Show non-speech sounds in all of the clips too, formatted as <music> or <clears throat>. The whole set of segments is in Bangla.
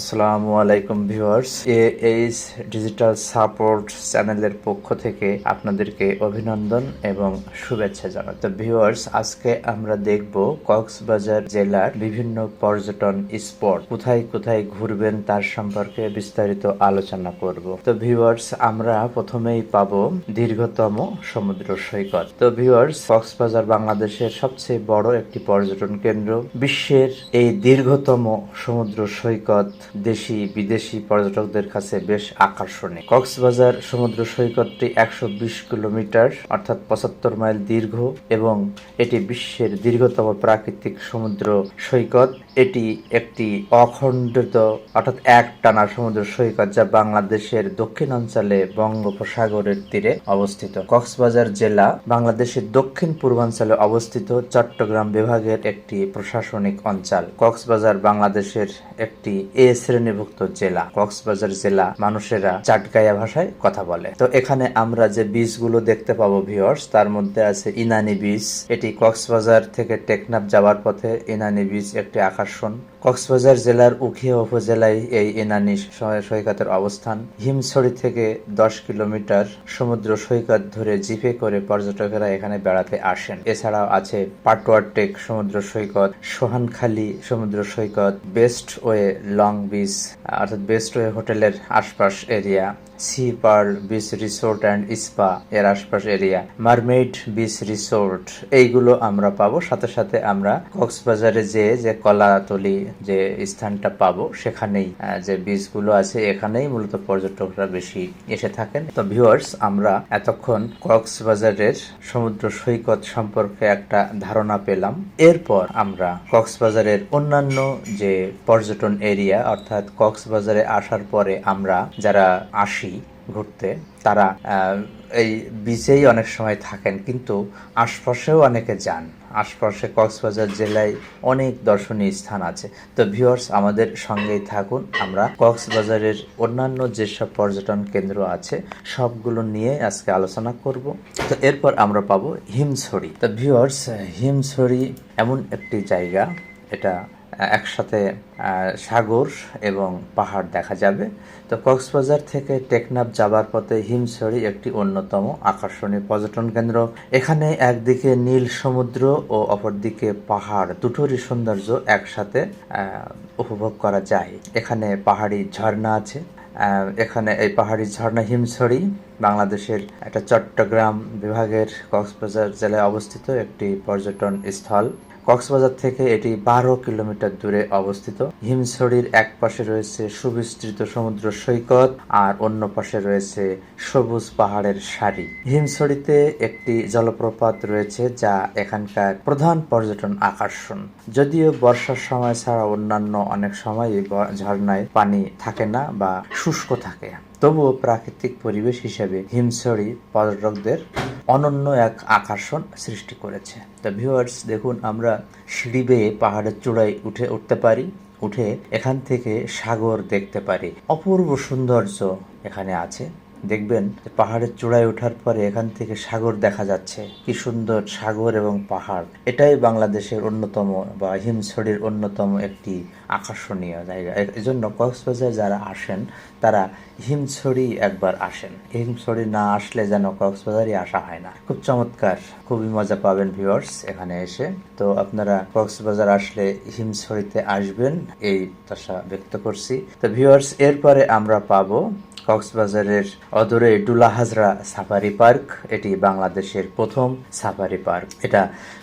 আসসালামু আলাইকুম viewers A H digital support চ্যানেলের পক্ষ থেকে আপনাদেরকে অভিনন্দন এবং শুভেচ্ছা জানাই। তো ভিউয়ার্স, আজকে আমরা দেখব কক্সবাজার জেলার বিভিন্ন পর্যটন স্পট, কোথায় কোথায় ঘুরবেন তার সম্পর্কে বিস্তারিত আলোচনা করব। তো ভিউয়ার্স, আমরা প্রথমেই পাবো দীর্ঘতম সমুদ্র সৈকত। তো ভিউয়ার্স, কক্সবাজার বাংলাদেশের সবচেয়ে বড় একটি পর্যটন কেন্দ্র, বিশ্বের এই দীর্ঘতম সমুদ্র সৈকত দেশি, বিদেশি পর্যটকদের কাছে বেশ আকর্ষণীয়। কক্সবাজার সমুদ্র সৈকতটি একশো বিশ কিলোমিটার, অর্থাৎ পঁচাত্তর মাইল দীর্ঘ, এবং এটি বিশ্বের দীর্ঘতম প্রাকৃতিক সমুদ্র সৈকত। এটি একটি অখণ্ডিত, অর্থাৎ এক টানা সমুদ্র সৈকত যা বাংলাদেশের দক্ষিণ অঞ্চলে বঙ্গোপসাগরের তীরে অবস্থিত। কক্সবাজার জেলা বাংলাদেশের দক্ষিণ পূর্বাঞ্চলে অবস্থিত চট্টগ্রাম বিভাগের একটি প্রশাসনিক অঞ্চল। কক্সবাজার বাংলাদেশের একটি এ শ্রেণীভুক্ত জেলা। কক্সবাজার জেলা মানুষেরা চাটগায়া ভাষায় কথা বলে। তো এখানে আমরা যে বীজগুলো দেখতে পাবো ভিওর্স তার মধ্যে আছে ইনানি বীজ। এটি কক্সবাজার থেকে টেকনাফ যাওয়ার পথে ইনানি বীজ একটি আকর্ষণ। কক্সবাজার জেলার উখিয়া উপজেলায় এই ইনানি সৈ- সৈকতের অবস্থান। হিমছড়ি থেকে দশ কিলোমিটার সমুদ্র সৈকত ধরে জিপে করে পর্যটকেরা এখানে বেড়াতে আসেন। এছাড়াও আছে পাটুয়ারটেক সমুদ্র সৈকত, সোহানখালী সমুদ্র সৈকত, বেস্ট ওয়ে লং বিচ, অর্থাৎ বেস্ট ওয়ে হোটেলের আশপাশ area, sea pearl beach resort and spa এর আশপাশ এরিয়া মারমেড বিচ রিসোর্ট। এইগুলো আমরা পাবো। সাথে সাথে আমরা কক্সবাজারে যে যে কলাতলি যে স্থানটা পাবো, সেখানেই যে বীজগুলো আছে এখানেই মূলত পর্যটকরা বেশি এসে থাকেন। তো ভিউয়ার্স আমরা এতক্ষণ কক্সবাজারের সমুদ্র সৈকত সম্পর্কে একটা ধারণা পেলাম। এরপর আমরা কক্সবাজারের অন্যান্য যে পর্যটন এরিয়া অর্থাৎ কক্সবাজারে আসার পরে আমরা যারা আসি ঘুরতে, তারা এই বিচেই অনেক সময় থাকেন, কিন্তু আশপাশেও অনেকে যান। আশপাশে কক্সবাজার জেলায় অনেক দর্শনীয় স্থান আছে। তো ভিউয়ার্স আমাদের সঙ্গেই থাকুন। আমরা কক্সবাজারের অন্যান্য যেসব পর্যটন কেন্দ্র আছে, সবগুলো নিয়ে আজকে আলোচনা করব। তো এরপর আমরা পাবো হিমছড়ি। তো ভিউয়ার্স হিমছড়ি এমন একটি জায়গা, এটা একসাথে সাগর এবং পাহাড় দেখা যাবে। তো কক্সবাজার থেকে টেকনাফ যাবার পথে হিমছড়ি একটি অন্যতম আকর্ষণীয় পর্যটন কেন্দ্র। এখানে একদিকে নীল সমুদ্র ও অপরদিকে পাহাড়। দুটোরই সৌন্দর্য একসাথে উপভোগ করা যায়। এখানে পাহাড়ি ঝর্ণা আছে। এখানে এই পাহাড়ি ঝর্ণা হিমছড়ি বাংলাদেশের একটা চট্টগ্রাম বিভাগের কক্সবাজার জেলায় অবস্থিত একটি পর্যটন স্থল। কক্সবাজার থেকে এটি বারো কিলোমিটার দূরে অবস্থিত। হিমছড়ির এক পাশে রয়েছে সুবিস্তৃত সমুদ্র সৈকত আর অন্য পাশে রয়েছে সবুজ পাহাড়ের সারি। হিমছড়িতে একটি জলপ্রপাত রয়েছে যা এখানকার প্রধান পর্যটন আকর্ষণ। যদিও বর্ষার সময় ছাড়া অন্যান্য অনেক সময়ই ঝর্ণায় পানি থাকে না বা শুষ্ক থাকে। তবুও প্রাকৃতিক পরিবেশ হিসেবে হিমছড়ি পর্যটকদের অনন্য এক আকর্ষণ সৃষ্টি করেছে। তো ভিউয়ার্স দেখুন, আমরা সিঁড়ি বেয়ে পাহাড়ের চূড়ায় উঠে উঠতে পারি, উঠে এখান থেকে সাগর দেখতে পারি। অপূর্ব সৌন্দর্য এখানে আছে। দেখবেন পাহাড়ের চূড়ায় ওঠার পরে এখান থেকে সাগর দেখা যাচ্ছে। কি সুন্দর সাগর এবং পাহাড়। এটাই বাংলাদেশের অন্যতম বা হিমছড়ির অন্যতম একটি আকর্ষণীয় জায়গা। এজন্য কক্সবাজার যারা আসেন, তারা হিমছড়ি একবার আসেন। হিমছড়ি না আসলে যেন কক্সবাজারই আসা হয় না। খুব চমৎকার, খুবই মজা পাবেন ভিউয়ার্স এখানে এসে। তো আপনারা কক্সবাজার আসলে হিমছড়িতে আসবেন, এই আশা ব্যক্ত করছি। তো ভিউয়ার্স, এরপরে আমরা পাবো কক্সবাজারের অদূরে ডুলাহাজরা সাফারি পার্ক। এটি বাংলাদেশের প্রথম সাফারি পার্ক। এটা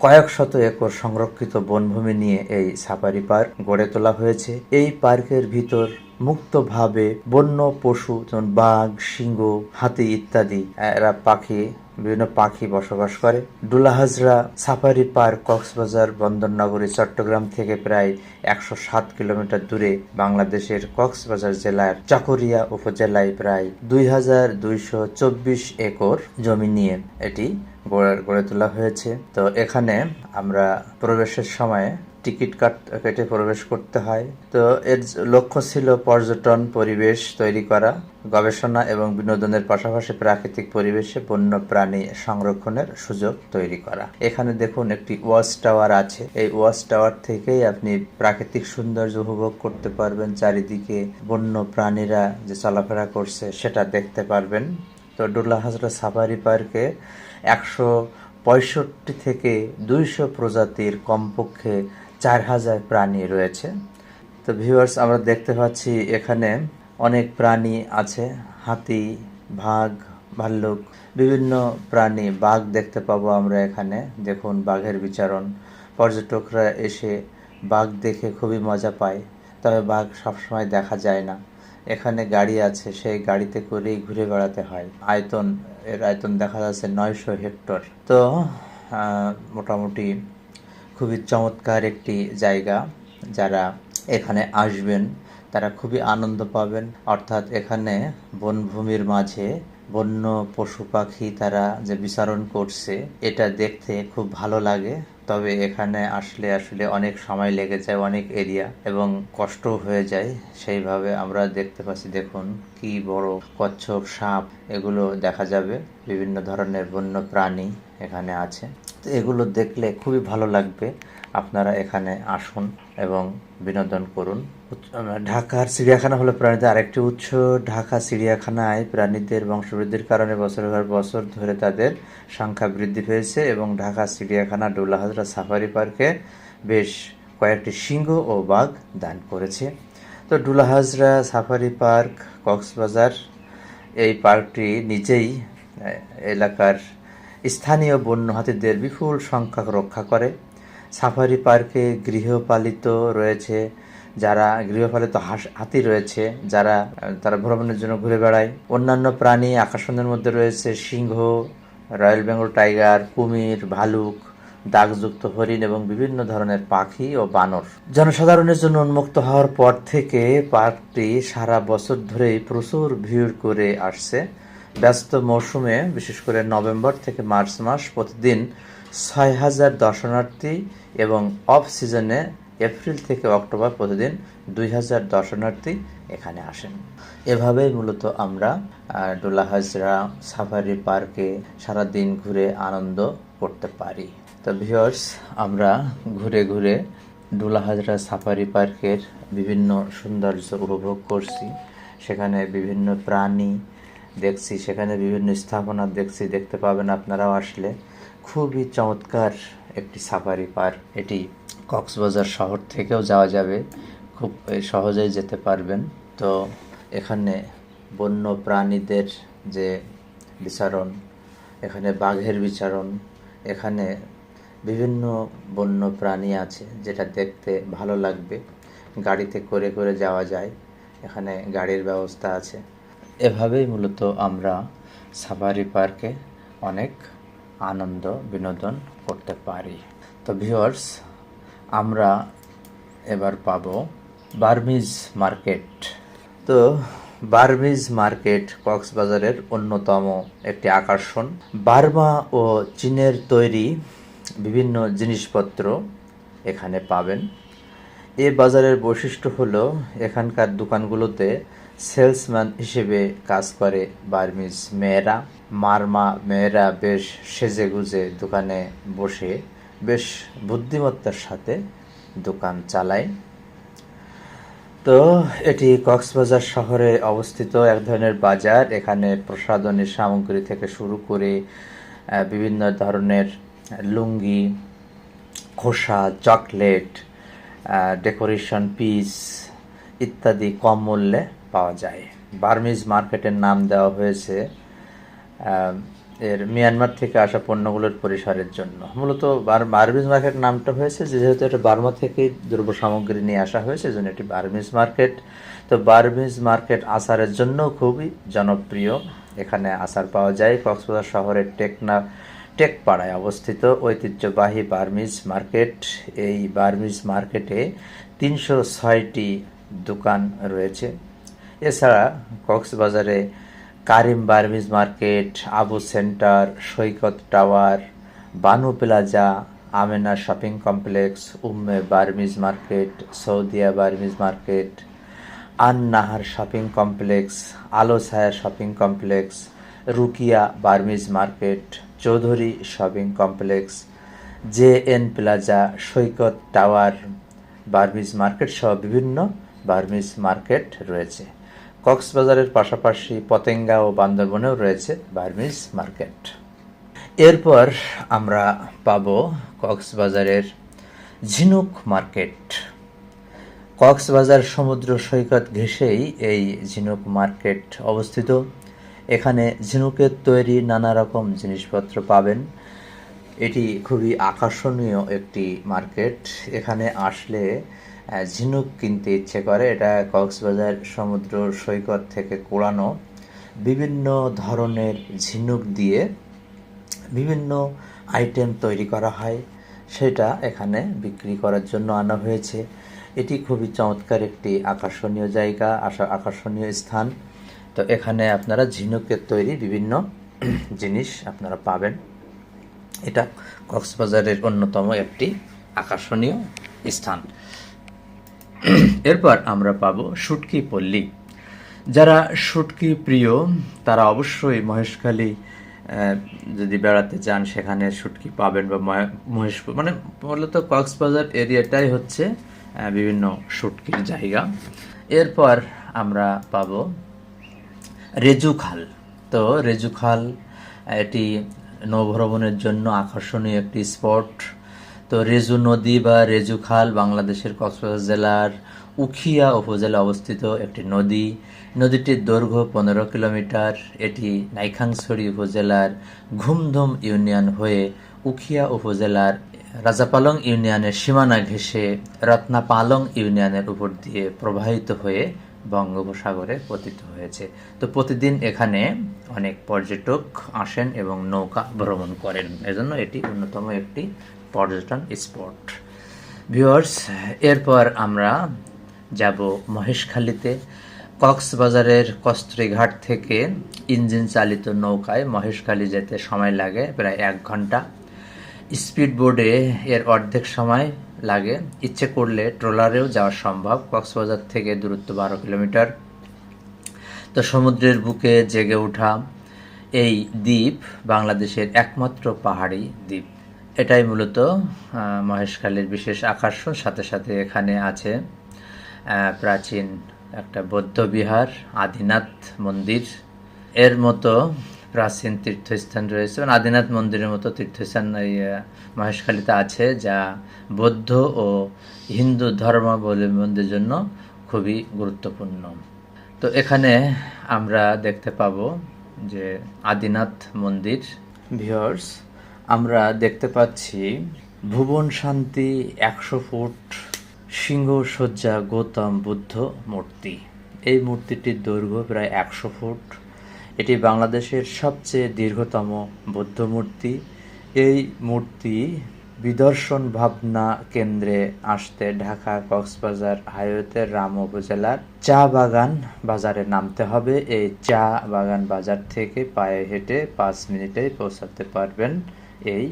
কয়েক শত একর সংরক্ষিত বনভূমি নিয়ে এই সাফারি পার্ক গড়ে তোলা হয়েছে। এই পার্কের ভিতর মুক্তভাবে বন্য পশু যেমন বাঘ, সিংহ, হাতি ইত্যাদি এরা পাখি বিভিন্ন পাখি বসবাস করে। ডুলাহাজরা সাফারি পার্ক কক্সবাজার বন্দরনগরী, চট্টগ্রাম থেকে প্রায় একশো সাত কিলোমিটার দূরে বাংলাদেশের কক্সবাজার জেলার চাকুরিয়া উপজেলায় প্রায় দুই হাজার দুইশো চব্বিশ একর জমি নিয়ে এটি গড়ে গড়ে তোলা হয়েছে। তো এখানে আমরা প্রবেশের সময় টিকিট কাট, কেটে প্রবেশ করতে হয়। তো এর লক্ষ্য ছিল পর্যটন পরিবেশ তৈরি করা, গবেষণা এবং বিনোদনের পাশাপাশি প্রাকৃতিক পরিবেশে বন্য প্রাণী সংরক্ষণের সুযোগ তৈরি করা। এখানে দেখুন একটি ওয়াচ টাওয়ার আছে। এই ওয়াচ টাওয়ার থেকেই আপনি প্রাকৃতিক সৌন্দর্য উপভোগ করতে পারবেন। চারিদিকে বন্য প্রাণীরা যে চলাফেরা করছে সেটা দেখতে পারবেন। তো ডুলা হাজরা সাফারি পার্কে একশো পঁয়ষট্টি থেকে দুইশো প্রজাতির কমপক্ষে চার হাজার প্রাণী রয়েছে। তো ভিউয়ার্স আমরা দেখতে পাচ্ছি এখানে অনেক প্রাণী আছে। হাতি, বাঘ, ভাল্লুক, বিভিন্ন প্রাণী, বাঘ দেখতে পাবো আমরা এখানে। দেখুন, বাঘের বিচারণ। পর্যটকরা এসে বাঘ দেখে খুবই মজা পায়। তবে বাঘ সবসময় দেখা যায় না। এখানে গাড়ি আছে, সেই গাড়িতে করেই ঘুরে বেড়াতে হয়। আয়তন, এর আয়তন দেখা যাচ্ছে নয়শো হেক্টর। তো মোটামুটি খুবই চমৎকার একটি জায়গা যারা এখানে আসবেন, তারা খুবই আনন্দ পাবেন। অর্থাৎ এখানে বনভূমির মাঝে বন্য পশু পাখি তারা যে বিচারণ করছে, এটা দেখতে খুব ভালো লাগে। তবে এখানে আসলে আসলে অনেক সময় লেগে যায়, অনেক এরিয়া এবং কষ্ট হয়ে যায়। সেইভাবে আমরা দেখতে পাচ্ছি, দেখুন কি বড় কচ্ছপ, সাপ, এগুলো দেখা যাবে। বিভিন্ন ধরনের বন্য প্রাণী এখানে আছে। এগুলো দেখলে খুবই ভালো লাগবে। আপনারা এখানে আসুন এবং বিনোদন করুন। ঢাকার চিড়িয়াখানা হলো প্রাণীদের আরেকটি উৎস। ঢাকা, চিড়িয়াখানায় প্রাণীদের, বংশবৃদ্ধির কারণে বছরের বছর ধরে তাদের সংখ্যা বৃদ্ধি পেয়েছে এবং ঢাকা, চিড়িয়াখানা, ডোলা হাজরা সাফারি পার্কে বেশ কয়েকটি সিংহ ও বাঘ দান করেছে। তো Dulahazra safari park, Cox's Bazar, এই পার্কটি নিজেই এলাকার স্থানীয় বন্য হাতিদের বিপুল সংখ্যা রক্ষা করে। সাফারি পার্কে গৃহপালিত রয়েছে যারা, গৃহপালিত হাঁস- হাতি রয়েছে যারা, তারা ভ্রমণের জন্য ঘুরে বেড়ায়। অন্যান্য প্রাণী আকর্ষণের মধ্যে রয়েছে সিংহ, রয়্যাল বেঙ্গল টাইগার, কুমির, ভালুক, দাগযুক্ত হরিণ এবং বিভিন্ন ধরনের পাখি ও বানর। জনসাধারণের জন্য উন্মুক্ত হওয়ার পর থেকে পার্কটি সারা বছর ধরেই প্রচুর ভিড় করে আসছে। ব্যস্ত মৌসুমে বিশেষ করে নভেম্বর থেকে মার্চ মাস, প্রতিদিন ছয় হাজার দর্শনার্থী এবং অফ সিজনে এপ্রিল থেকে অক্টোবর প্রতিদিন দুই হাজার দর্শনার্থী এখানে আসেন। এভাবেই মূলত আমরা ডোলা হাজরা সাফারি পার্কে সারাদিন ঘুরে আনন্দ করতে পারি। তো ভিউয়ার্স আমরা ঘুরে ঘুরে ডোলা হাজরা সাফারি পার্কের বিভিন্ন সৌন্দর্য উপভোগ করছি। সেখানে বিভিন্ন প্রাণী দেখছি, সেখানে বিভিন্ন স্থাপনা দেখছি, দেখতে পাবেন আপনারাও আসলে। খুবই চমৎকার একটি সাফারি পার্ক। এটি কক্সবাজার শহর থেকেও যাওয়া যাবে। খুব সহজেই যেতে পারবেন। তো এখানে বন্য প্রাণীদের যে বিচারণ, এখানে বাঘের বিচারণ, এখানে বিভিন্ন বন্য প্রাণী আছে যেটা দেখতে ভালো লাগবে। গাড়িতে করে করে যাওয়া যায়। এখানে গাড়ির ব্যবস্থা আছে। এভাবেই মূলত আমরা সাফারি পার্কে অনেক আনন্দ, বিনোদন করতে পারি। তো ভিউয়ার্স, আমরা এবার পাব বার্মিজ মার্কেট। তো বার্মিজ মার্কেট কক্সবাজারের অন্যতম একটি আকর্ষণ। বার্মা ও চীনের তৈরি বিভিন্ন জিনিসপত্র এখানে পাবেন। এ বাজারের বৈশিষ্ট্য হলো এখানকার দোকানগুলোতে সেলসম্যান হিসেবে কাজ করে বার্মিজ মেয়েরা। মারমা মেয়েরা বেশ সেজে গুজে দোকানে বসে, বেশ বুদ্ধিমত্তার সাথে দোকান চালায়। তো এটি কক্সবাজার শহরে অবস্থিত এক ধরনের বাজার। এখানে প্রসাধনী সামগ্রী থেকে শুরু করে বিভিন্ন ধরনের লুঙ্গি, খোসা, চকলেট ডেকোরেশন পিস ইত্যাদি কম মূল্যে পাওয়া যায়। বার্মিজ মার্কেটের নাম দেওয়া হয়েছে এর মিয়ানমার থেকে আসা পণ্যগুলোর পরিসরের জন্য। মূলত বার- বার্মিজ মার্কেট নামটা হয়েছে, যেহেতু এটা বার্মা থেকে দ্রব্য সামগ্রী নিয়ে আসা হয়েছে জন্য এটি বার্মিজ মার্কেট। তো বার্মিজ মার্কেট আচারের জন্য খুবই জনপ্রিয়। এখানে আচার পাওয়া যায় কক্সবাজার শহরের টেকনা, টেকপাড়ায় অবস্থিত ঐতিহ্যবাহী বার্মিজ মার্কেট। এই বার্মিজ মার্কেটে তিনশো ছয়টি দোকান রয়েছে। এছাড়া কক্সবাজারে Karim Burmese market, Abu centre, Saikat tower, Banu plaza, Amena shopping complex, Umme Burmese market, Saudia Burmese market An Nahar shopping complex, Alo Chhaya shopping complex, Rukiya Burmese market, Chowdhury shopping complex, J N plaza, Saikat tower Burmese market সহ বিভিন্ন বার্মিজ মার্কেট রয়েছে। কক্সবাজারের পাশাপাশি পতেঙ্গা ও বান্দরবনেও রয়েছে বার্মিজ মার্কেট। এরপর আমরা পাব কক্সবাজারের ঝিনুক মার্কেট। কক্সবাজার সমুদ্র সৈকত ঘেঁষেই এই ঝিনুক মার্কেট অবস্থিত। এখানে ঝিনুকের তৈরি নানা রকম জিনিসপত্র পাবেন। এটি খুবই আকর্ষণীয় একটি মার্কেট। এখানে আসলে ঝিনুক কিনতে ইচ্ছে করে। এটা কক্সবাজার সমুদ্র সৈকত থেকে কোড়ানো বিভিন্ন ধরনের ঝিনুক দিয়ে বিভিন্ন আইটেম তৈরি করা হয়। সেটা এখানে বিক্রি করার জন্য আনা হয়েছে। এটি খুবই চমৎকার একটি আকর্ষণীয় জায়গা, আশা- আকর্ষণীয় স্থান। তো এখানে আপনারা ঝিনুকের তৈরি বিভিন্ন <clears throat> জিনিস আপনারা পাবেন। এটা কক্সবাজারের অন্যতম একটি আকর্ষণীয় স্থান। এরপর আমরা পাবো শুটকি পল্লী। যারা শুটকি প্রিয়, তারা অবশ্যই মহেশখালী যদি বেড়াতে যান, সেখানে শুটকি পাবেন বা মহে- মহেশ মানে মূলত কক্সবাজার এরিয়াটাই হচ্ছে বিভিন্ন শুটকির জায়গা। এরপর আমরা পাব রেজুখাল। তো রেজুখাল, এটি নৌভ্রমণের জন্য আকর্ষণীয় একটি স্পট। তো রেজু নদী বা রেজু খাল বাংলাদেশের কক্সবাজার জেলার উখিয়া উপজেলা অবস্থিত একটি নদী। নদীটির দৈর্ঘ্য পনেরো কিলোমিটার। এটি নাইখাংছড়ি উপজেলার ঘুমধুম ইউনিয়ন হয়ে উখিয়া উপজেলার রাজাপালং ইউনিয়নের সীমানা ঘেঁষে রত্নাপালং ইউনিয়নের উপর দিয়ে প্রবাহিত হয়ে বঙ্গোপসাগরে পতিত হয়েছে। তো প্রতিদিন এখানে অনেক পর্যটক আসেন এবং নৌকা ভ্রমণ করেন। এজন্য এটি অন্যতম একটি পর্যটন স্পট। ভিউয়ার্স, এরপর আমরা যাব মহেশখালীতে। কক্সবাজারের কস্ত্রীঘাট থেকে ইঞ্জিন চালিত নৌকায় মহেশখালী যেতে সময় লাগে প্রায় এক ঘণ্টা। স্পিড বোর্ডে এর অর্ধেক সময় লাগে। ইচ্ছে করলে ট্রলারেও যাওয়া সম্ভব। কক্সবাজার থেকে দূরত্ব বারো কিলোমিটার। তো সমুদ্রের বুকে জেগে ওঠা এই দ্বীপ বাংলাদেশের একমাত্র পাহাড়ি দ্বীপ। এটাই মূলত মহেশখালীর বিশেষ আকর্ষণ। সাথে সাথে এখানে আছে প্রাচীন একটা বৌদ্ধ বিহার আদিনাথ মন্দির। এর মতো প্রাচীন তীর্থস্থান রয়েছে। এবং আদিনাথ মন্দিরের মতো তীর্থস্থান মহেশখালীতে আছে, যা বৌদ্ধ ও হিন্দু ধর্মাবলম্বীদের জন্য খুবই গুরুত্বপূর্ণ। তো এখানে আমরা দেখতে পাব যে আদিনাথ মন্দির। ভিউয়ার্স আমরা দেখতে পাচ্ছি ভুবন শান্তি একশো ফুট সিংহ সজ্জা গৌতম বুদ্ধ মূর্তি। এই মূর্তিটির দৈর্ঘ্য প্রায় একশো ফুট। এটি বাংলাদেশের সবচেয়ে দীর্ঘতম বৌদ্ধ মূর্তি। এই মূর্তি বিদর্শন ভাবনা কেন্দ্রে আসতে ঢাকা কক্সবাজার হাইওয়েতে রাম উপজেলার চা বাগান বাজারে নামতে হবে। এই চা বাগান বাজার থেকে পায়ে হেঁটে পাঁচ মিনিটে পৌঁছাতে পারবেন এই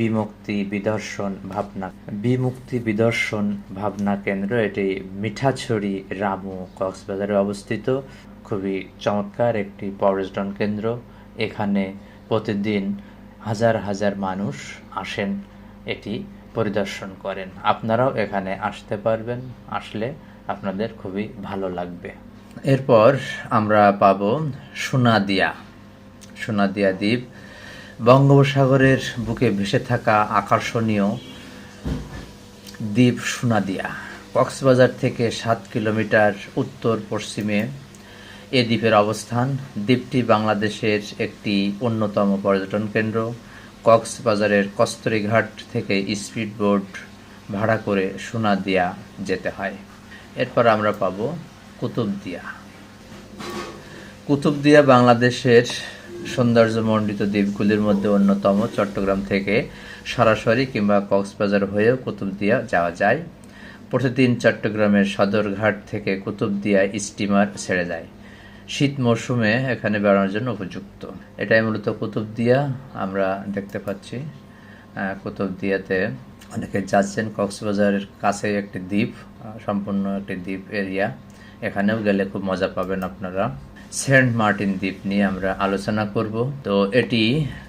বিমুক্তি বিদর্শন ভাবনা। বিমুক্তি বিদর্শন ভাবনা কেন্দ্র, এটি মিঠাছড়ি রামু কক্সবাজারে অবস্থিত। খুবই চমৎকার একটি পর্যটন কেন্দ্র। এখানে প্রতিদিন হাজার হাজার মানুষ আসেন, এটি পরিদর্শন করেন। আপনারাও এখানে আসতে পারবেন, আসলে আপনাদের খুবই ভালো লাগবে। এরপর আমরা পাব সোনাদিয়া। সোনাদিয়া দ্বীপ বঙ্গোপসাগরের বুকে ভেসে থাকা আকর্ষণীয় দ্বীপ সোনাদিয়া। কক্সবাজার থেকে সাত কিলোমিটার উত্তর পশ্চিমে এ দ্বীপের অবস্থান। দ্বীপটি বাংলাদেশের একটি অন্যতম পর্যটন কেন্দ্র। কক্সবাজারের কস্তরীঘাট থেকে স্পিড বোট ভাড়া করে সোনাদিয়া যেতে হয়। এরপর আমরা পাব কুতুবদিয়া। কুতুবদিয়া বাংলাদেশের সৌন্দর্যমণ্ডিত দ্বীপগুলির মধ্যে অন্যতম। চট্টগ্রাম থেকে সরাসরি কিংবা কক্সবাজার হয়েও কুতুবদিয়া যাওয়া যায়। প্রতিদিন চট্টগ্রামের সদরঘাট থেকে কুতুবদিয়া স্টিমার ছেড়ে যায়। শীত মরশুমে এখানে বেড়ানোর জন্য উপযুক্ত। এটাই মূলত কুতুবদিয়া আমরা দেখতে পাচ্ছি। কুতুবদিয়াতে অনেকে যাচ্ছেন কক্সবাজারের কাছে একটি দ্বীপ সম্পূর্ণ একটি দ্বীপ এরিয়া। এখানেও গেলে খুব মজা পাবেন আপনারা। সেন্ট মার্টিন দ্বীপ নিয়ে আমরা আলোচনা করব। তো এটি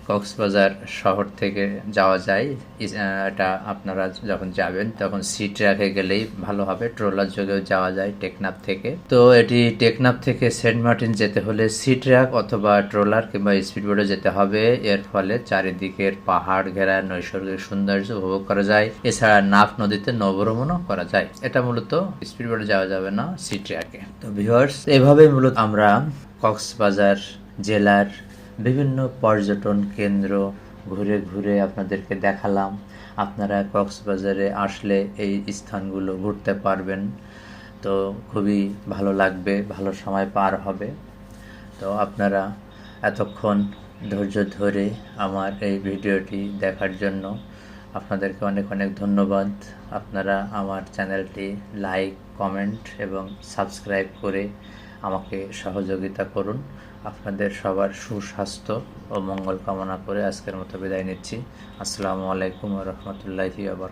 কক্সবাজার শহর থেকে যাওয়া যায়। এটা আপনারা যখন যাবেন, তখন সি ট্র্যাকে গেলেই ভালো হবে। ট্রলার যোগেও যাওয়া যায় টেকনাফ থেকে। তো এটি টেকনাফ থেকে সেন্ট মার্টিন যেতে হলে সি ট্র্যাক অথবা ট্রলার কিংবা স্পিডবোটে যেতে হবে। এর ফলে চারিদিকের পাহাড় ঘেরা, নৈসর্গিক সৌন্দর্য উপভোগ করা যায়। এছাড়া নাফ নদীতে নবভ্রমণও করা যায়। এটা মূলত স্পিডবোটে যাওয়া যাবে না সি ট্র্যাকে তো ভিউয়ার্স এভাবেই মূলত আমরা কক্সবাজার জেলার বিভিন্ন পর্যটন কেন্দ্র ঘুরে ঘুরে আপনাদেরকে দেখালাম। আপনারা কক্সবাজারে আসলে এই স্থানগুলো ঘুরতে পারবেন। তো খুবই ভালো লাগবে, ভালো সময় পার হবে। তো আপনারা এতক্ষণ ধৈর্য ধরে আমার এই ভিডিওটি দেখার জন্য আপনাদেরকে অনেক অনেক ধন্যবাদ। আপনারা আমার চ্যানেলটি লাইক, কমেন্ট এবং সাবস্ক্রাইব করে আমাকে সহযোগিতা করুন। আপনাদের সবার সুস্বাস্থ্য ও মঙ্গল কামনা করে আজকের মতো বিদায় নিচ্ছি। আসসালামু আলাইকুম রহমতুল্লাহি আবার